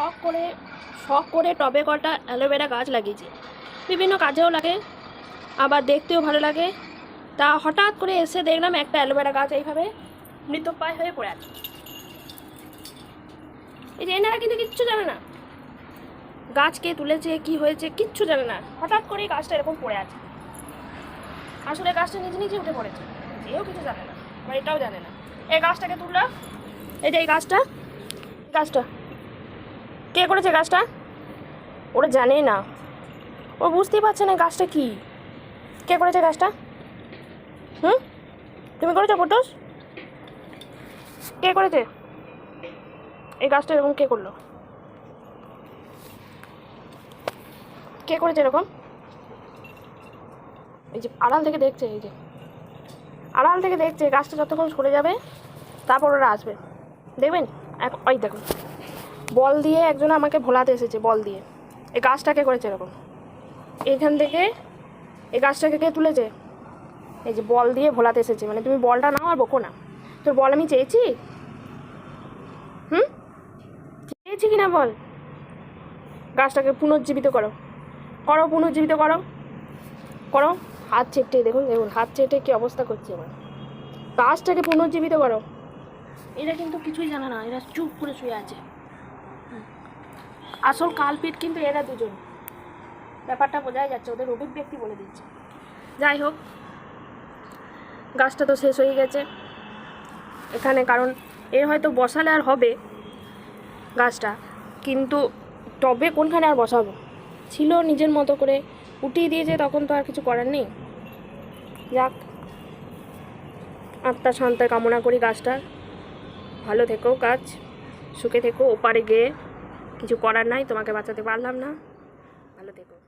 শখ করে শখ করে টবে কটা অ্যালোভেরা গাছ লাগিয়েছি। বিভিন্ন কাজেও লাগে, আবার দেখতেও ভালো লাগে। তা হঠাৎ করে এসে দেখলাম একটা অ্যালোভেরা গাছ এইভাবে মৃতপ্রায় হয়ে পড়ে আছে। এই যে এনারা কিন্তু কিচ্ছু জানে না। গাছ কে তুলেছে, কি হয়েছে, কিচ্ছু জানে না। হঠাৎ করেই গাছটা এরকম পড়ে আছে। আসলে গাছটা নিজে নিজে উঠে পড়েছে। এও কিছু জানে না বা এটাও জানে না। এই গাছটাকে তুললাম। এই যে এই গাছটা গাছটা। কে করেছে গাছটা? ওরা জানে না। ও বুঝতেই পারছে না গাছটা কি। কে করেছে গাছটা? হুম? তুমি করেছ ফটোস? কে করেছে? এই গাছটা এরকম কে করল? কে করেছে এরকম? এই যে আড়াল থেকে দেখছে, এই যে। আড়াল থেকে দেখছে, গাছটা যতক্ষণ সরে যাবে, তারপর ওরা আসবে। দেখবেন? এক ওই দেখুন। বল দিয়ে একজন আমাকে ভোলাতে এসেছে, বল দিয়ে। এই গাছটাকে করেছে এরকম। এইখান থেকে এই গাছটাকে কে তুলেছে? এই যে বল দিয়ে ভোলাতে এসেছে মানে তুমি বলটা নাও আর বকো না। তোর বল আমি চেয়েছি? হুম? চেয়েছি কি না বল? গাছটাকে পুনর্জীবিত করো। করো, পুনর্জীবিত করো। করো। হাত চেটে, দেখুন দেখুন, হাত চেটে কী অবস্থা করছে এবার। গাছটাকে পুনর্জীবিত করো। এরা কিন্তু কিছুই জানে না, এরা চুপ করে শুয়ে আছে। আসল কালপিট কিন্তু এরা দুজন। ব্যাপারটা বোঝাই যাচ্ছে, ওদের অভিব্যক্তি বলে দিচ্ছে। যাই হোক গাছটা তো শেষ হয়ে গেছে। এখানে কারণ এর হয়তো বসালে আর হবে গাছটা কিন্তু টবে কোনখানে আর বসাবো? ছিল নিজের মতো করে উঠিয়ে দিয়েছে, তখন তো আর কিছু করার নেই। যাক, আত্মা শান্তার কামনা করি গাছটার ভালো থেকো গাছ সুখে থেকো, ওপারে গিয়ে। কিছু করার নাই তোমাকে বাঁচাতে পারলাম না। ভালো থেকো।